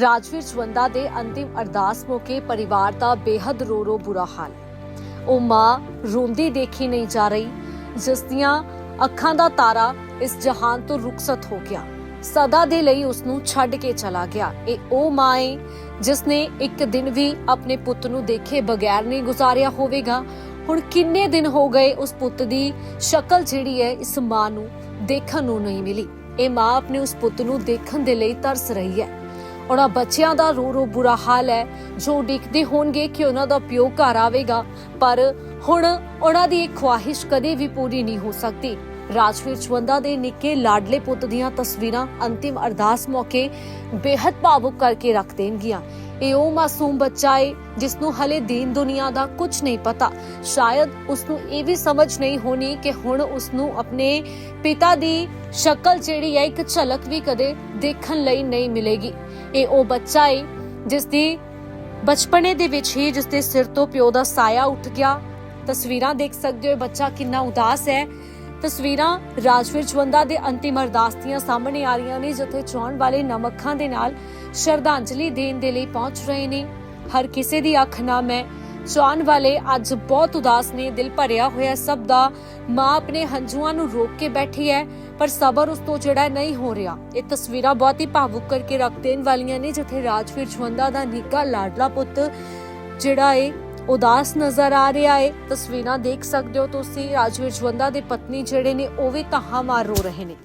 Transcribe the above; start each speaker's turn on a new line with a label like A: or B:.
A: ਰਾਜਵੀਰ ਜਵੰਦਾ ਦੇ ਅੰਤਿਮ ਅਰਦਾਸ ਮੌਕੇ ਪਰਿਵਾਰ ਦਾ ਬੇहद ਰੋ ਰੋ ਬੁਰਾ ਹਾਲ। ਉਹ ਮਾਂ ਰੋਂਦੀ ਦੇਖੀ ਨਹੀਂ ਜਾ ਰਹੀ, ਜਿਸ ਦੀਆਂ ਅੱਖਾਂ ਦਾ ਤਾਰਾ ਇਸ ਜਹਾਨ ਤੋਂ ਰੁਖਸਤ ਹੋ ਗਿਆ। ਸਦਾ ਦੇ ਲਈ ਉਸ ਨੂੰ ਛੱਡ ਕੇ ਚਲਾ ਗਿਆ। ਇਹ ਉਹ ਮਾਂ ਹੈ ਜਿਸ ਨੇ ਇੱਕ ਦਿਨ ਵੀ ਆਪਣੇ ਪੁੱਤ ਨੂੰ ਦੇਖੇ ਬਗੈਰ ਨਹੀਂ ਗੁਜ਼ਾਰਿਆ ਹੋਵੇਗਾ। ਹੁਣ ਕਿੰਨੇ ਦਿਨ ਹੋ ਗਏ ਉਸ ਪੁੱਤ ਦੀ ਸ਼ਕਲ ਜਿਹੜੀ ਹੈ ਇਸ ਮਾਂ ਨੂੰ ਦੇਖਣ ਨੂੰ ਨਹੀਂ ਮਿਲੀ। ਇਹ ਮਾਂ ਆਪਣੇ ਉਸ ਪੁੱਤ ਨੂੰ ਦੇਖਣ ਦੇ ਲਈ ਤਰਸ ਰਹੀ ਹੈ। ਉਹਨਾਂ ਬੱਚਿਆਂ ਦਾ ਰੋ ਰੋ ਬੁਰਾ ਹਾਲ ਹੈ। ਜੋ ਡਿੱਕਦੇ ਹੋਣਗੇ ਕਿ ਉਹਨਾਂ ਦਾ ਪਿਓ ਘਰ ਆਵੇਗਾ, ਪਰ ਹੁਣ ਉਹਨਾਂ ਦੀ ਇਹ ਖੁਆਹਿਸ਼ ਕਦੇ ਵੀ ਪੂਰੀ ਨਹੀਂ ਹੋ ਸਕਦੀ। ਰਾਜਵੀਰ ਚਵੰਦਾ ਦੇ ਨਿੱਕੇ ਲਾਡਲੇ ਪੁੱਤ ਦੀਆਂ ਤਸਵੀਰਾਂ ਅੰਤਿਮ ਅਰਦਾਸ ਮੌਕੇ ਬੇहद ਭਾਵੁਕ ਕਰਕੇ ਰੱਖ ਦੇਣਗੀਆਂ। ਇਹ ਉਹ ਮਾਸੂਮ ਬੱਚਾ ਏ ਜਿਸ ਨੂੰ ਹਲੇ ਦੀਨ ਦੁਨੀਆ ਦਾ ਕੁਝ ਨਹੀਂ ਪਤਾ। ਸ਼ਾਇਦ ਉਸ ਨੂੰ ਇਹ ਵੀ ਸਮਝ ਨਹੀਂ ਹੋਣੀ ਕਿ ਹੁਣ ਉਸ ਨੂੰ ਆਪਣੇ ਪਿਤਾ ਦੀ ਸ਼ਕਲ ਜਿਹੜੀ ਹੈ, ਇੱਕ ਝਲਕ ਵੀ ਕਦੇ ਦੇਖਣ ਲਈ ਨਹੀਂ ਮਿਲੇਗੀ। ਇਹ ਉਹ ਬੱਚਾ ਏ ਜਿਸ ਦੀ ਬਚਪਨੇ ਦੇ ਵਿੱਚ ਹੀ ਜਿਸ ਦੇ ਸਿਰ ਤੋਂ ਪਿਓ ਦਾ ਸਾਇਆ ਉੱਠ ਗਿਆ। ਤਸਵੀਰਾਂ ਦੇਖ ਸਕਦੇ ਹੋ ਇਹ ਬੱਚਾ ਕਿੰਨਾ ਉਦਾਸ ਹੈ। ਤਸਵੀਰਾਂ ਰਾਜਵੀਰ ਜਵੰਦਾ ਦੇ ਅੰਤਿਮ ਅਰਦਾਸ ਦੀਆਂ ਸਾਹਮਣੇ ਆ ਰਹੀਆਂ ਨੇ, ਜਿੱਥੇ ਚਾਹਣ ਵਾਲੇ ਨਮੱਖਾਂ ਦੇ ਨਾਲ ਸ਼ਰਧਾਂਜਲੀ ਦੇਣ ਦੇ ਲਈ ਪਹੁੰਚ ਰਹੇ ਨੇ। ਹਰ ਕਿਸੇ ਦੀ ਅੱਖ ਨਾਮ ਹੈ ਚਾਹਣ ਵਾਲੇ ਅੱਜ ਬਹੁਤ ਉਦਾਸ ਨੇ, ਦਿਲ ਭਰਿਆ ਹੋਇਆ ਸਭ ਦਾ। ਮਾਂ ਆਪਣੇ ਹੰਝੂਆਂ ਨੂੰ ਰੋਕ ਕੇ ਬੈਠੀ ਹੈ, ਪਰ ਸਬਰ ਉਸ ਤੋਂ ਜਿਹੜਾ ਨਹੀਂ ਹੋ ਰਿਹਾ। ਇਹ ਤਸਵੀਰਾਂ ਬਹੁਤ ਹੀ ਭਾਵੁਕ ਕਰਕੇ ਰੱਖ ਦੇਣ ਵਾਲੀਆਂ ਨੇ, ਜਿੱਥੇ ਰਾਜਵੀਰ ਜਵੰਦਾ ਦਾ ਨਿੱਕਾ ਲਾਡਲਾ ਪੁੱਤ ਜਿਹੜਾ ਏ ਉਦਾਸ ਨਜ਼ਰ ਆ ਰਿਹਾ ਏ ਤਸਵੀਰਾਂ ਦੇਖ ਸਕਦੇ ਹੋ ਤੁਸੀਂ। ਰਾਜਵੀਰ ਜਵੰਦਾ ਦੇ ਪਤਨੀ ਜਿਹੜੇ ਨੇ, ਉਹ ਵੀ ਤਹਾਂ ਮਾਰ ਰੋ ਰਹੇ ਨੇ।